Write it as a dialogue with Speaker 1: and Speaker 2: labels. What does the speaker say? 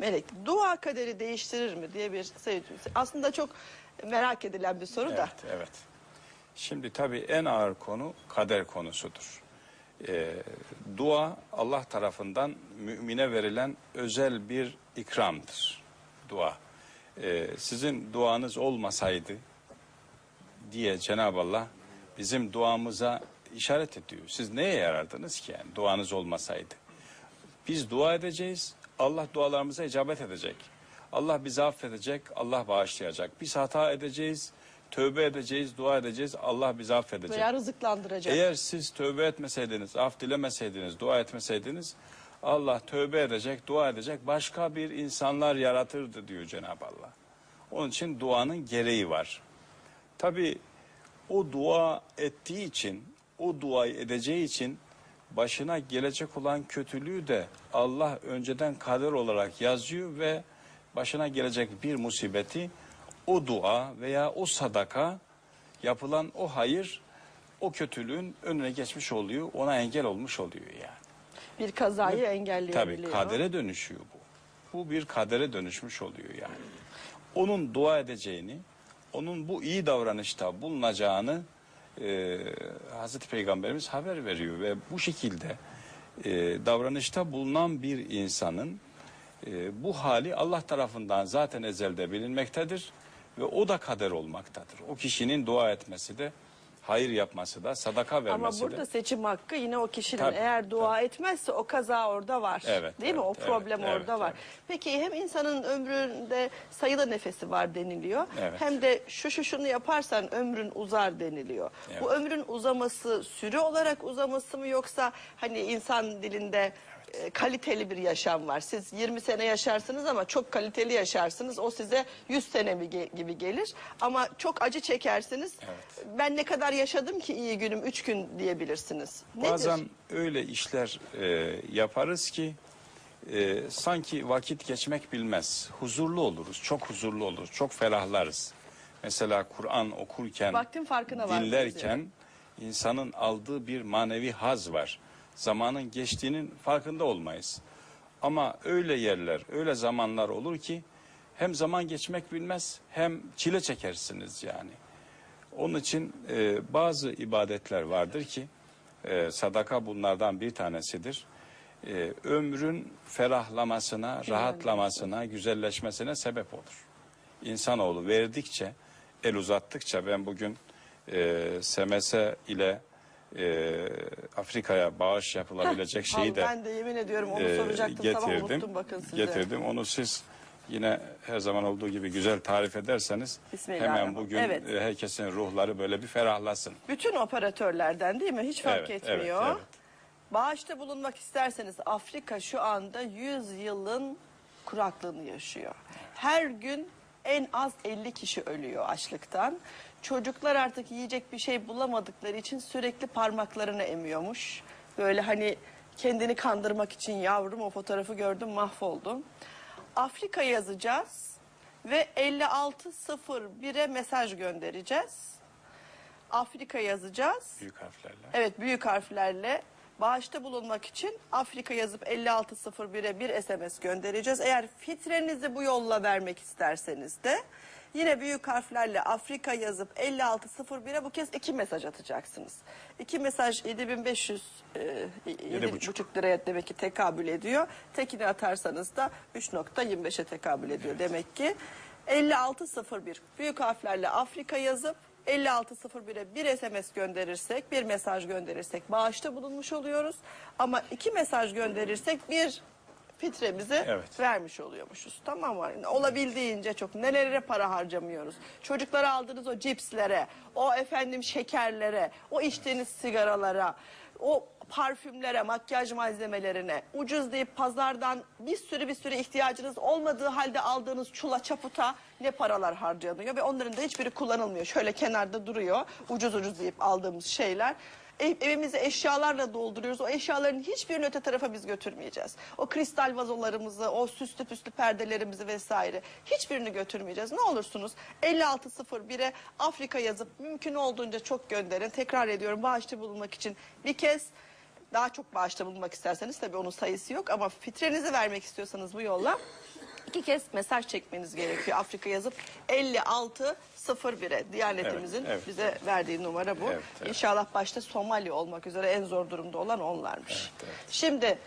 Speaker 1: melek. Dua kaderi değiştirir mi diye bir sayı. Aslında çok merak edilen bir soru da.
Speaker 2: Evet, evet. Şimdi tabii en ağır konu kader konusudur. Ee, dua Allah tarafından mümine verilen özel bir ikramdır. Dua. Ee, sizin duanız olmasaydı diye Cenab-ı Allah bizim duamıza işaret ediyor. Siz neye yarardınız ki yani duanız olmasaydı? Biz dua edeceğiz. Allah dualarımıza icabet edecek. Allah bizi affedecek. Allah bağışlayacak. Biz hata edeceğiz. Tövbe edeceğiz. Dua edeceğiz. Allah bizi affedecek.
Speaker 1: Veya rızıklandıracak.
Speaker 2: Eğer siz tövbe etmeseydiniz, af dilemeseydiniz, dua etmeseydiniz Allah tövbe edecek, dua edecek başka bir insanlar yaratırdı diyor Cenab-ı Allah. Onun için duanın gereği var. Tabi o dua ettiği için, o duayı edeceği için başına gelecek olan kötülüğü de Allah önceden kader olarak yazıyor ve başına gelecek bir musibeti o dua veya o sadaka yapılan o hayır o kötülüğün önüne geçmiş oluyor, ona engel olmuş oluyor yani.
Speaker 1: Bir kazayı
Speaker 2: Tabii
Speaker 1: engelleyebiliyor.
Speaker 2: kadere dönüşüyor bu. Bu bir kadere dönüşmüş oluyor yani. Onun dua edeceğini, onun bu iyi davranışta bulunacağını e, Hazreti Peygamberimiz haber veriyor ve bu şekilde e, davranışta bulunan bir insanın e, bu hali Allah tarafından zaten ezelde bilinmektedir ve o da kader olmaktadır. O kişinin dua etmesi de, hayır yapması da, sadaka
Speaker 1: Ama
Speaker 2: vermesi de.
Speaker 1: burada seçim hakkı yine o kişinin
Speaker 2: Tabii,
Speaker 1: eğer dua etmezse o kaza orada var.
Speaker 2: Evet,
Speaker 1: Değil mi? O
Speaker 2: evet,
Speaker 1: problem
Speaker 2: evet,
Speaker 1: orada
Speaker 2: evet,
Speaker 1: var.
Speaker 2: evet.
Speaker 1: Peki hem insanın ömründe sayılı nefesi var deniliyor.
Speaker 2: Evet.
Speaker 1: Hem de şu şu şunu yaparsan ömrün uzar deniliyor.
Speaker 2: Evet.
Speaker 1: Bu ömrün uzaması sürü olarak uzaması mı yoksa hani insan dilinde e, kaliteli bir yaşam var. Siz 20 sene yaşarsınız ama çok kaliteli yaşarsınız. O size 100 sene mi ge- gibi gelir. Ama çok acı çekersiniz.
Speaker 2: Evet.
Speaker 1: Ben ne kadar yaşadım ki iyi günüm 3 gün diyebilirsiniz. Nedir?
Speaker 2: Bazen öyle işler e, yaparız ki e, sanki vakit geçmek bilmez. Huzurlu oluruz, çok huzurlu oluruz, çok ferahlarız. Mesela Kur'an okurken,
Speaker 1: Vaktin farkına
Speaker 2: dinlerken insanın aldığı bir manevi haz var. Zamanın geçtiğinin farkında olmayız. Ama öyle yerler, öyle zamanlar olur ki hem zaman geçmek bilmez hem çile çekersiniz yani. Onun için e, bazı ibadetler vardır ki e, sadaka bunlardan bir tanesidir. E, ömrün ferahlamasına, rahatlamasına, güzelleşmesine sebep olur. İnsanoğlu verdikçe, el uzattıkça ben bugün e, SMS ile e, Afrika'ya bağış yapılabilecek şeyi de
Speaker 1: ben de yemin ediyorum onu
Speaker 2: e,
Speaker 1: soracaktım sabah unuttum bakın size.
Speaker 2: Getirdim. Onu siz yine her zaman olduğu gibi güzel tarif ederseniz hemen bugün
Speaker 1: Evet.
Speaker 2: e, herkesin ruhları böyle bir ferahlasın.
Speaker 1: Bütün operatörlerden değil mi? Hiç fark
Speaker 2: Evet,
Speaker 1: etmiyor.
Speaker 2: evet, evet.
Speaker 1: Bağışta bulunmak isterseniz Afrika şu anda 100 yılın kuraklığını yaşıyor. Her gün en az 50 kişi ölüyor açlıktan. Çocuklar artık yiyecek bir şey bulamadıkları için sürekli parmaklarını emiyormuş. Böyle hani kendini kandırmak için yavrum o fotoğrafı gördüm mahvoldum. Afrika yazacağız ve 5601'e mesaj göndereceğiz. Afrika yazacağız.
Speaker 2: Büyük harflerle.
Speaker 1: Evet büyük harflerle bağışta bulunmak için Afrika yazıp 5601'e bir SMS göndereceğiz. Eğer fitrenizi bu yolla vermek isterseniz de yine büyük harflerle Afrika yazıp 5601'e bu kez iki mesaj atacaksınız. İki mesaj 7500 e,
Speaker 2: Yedi buçuk.
Speaker 1: 7,5 liraya demek ki tekabül ediyor. Tekini atarsanız da 3.25'e tekabül ediyor demek ki. 5601 büyük harflerle Afrika yazıp 5601'e bir SMS gönderirsek, bir mesaj gönderirsek bağışta bulunmuş oluyoruz. Ama iki mesaj gönderirsek bir fitremizi
Speaker 2: Evet.
Speaker 1: vermiş oluyormuşuz. Tamam mı? Olabildiğince çok nelere para harcamıyoruz. Çocuklara aldığınız o cipslere, o efendim şekerlere, o içtiğiniz sigaralara, o parfümlere, makyaj malzemelerine, ucuz deyip pazardan bir sürü bir sürü ihtiyacınız olmadığı halde aldığınız çula çaputa ne paralar harcanıyor ve onların da hiçbiri kullanılmıyor. Şöyle kenarda duruyor ucuz ucuz deyip aldığımız şeyler. Ev- evimizi eşyalarla dolduruyoruz. O eşyaların hiçbirini öte tarafa biz götürmeyeceğiz. O kristal vazolarımızı, o süslü püslü perdelerimizi vesaire hiçbirini götürmeyeceğiz. Ne olursunuz 5601'e Afrika yazıp mümkün olduğunca çok gönderin. Tekrar ediyorum bağışta bulunmak için bir kez daha çok bağışta bulunmak isterseniz tabii onun sayısı yok ama fitrenizi vermek istiyorsanız bu yolla iki kez mesaj çekmeniz gerekiyor. Afrika yazıp 5601'e Diyanetimizin
Speaker 2: Evet, evet.
Speaker 1: bize verdiği numara bu.
Speaker 2: Evet, evet.
Speaker 1: İnşallah başta Somali olmak üzere en zor durumda olan onlarmış.
Speaker 2: Evet, evet.
Speaker 1: Şimdi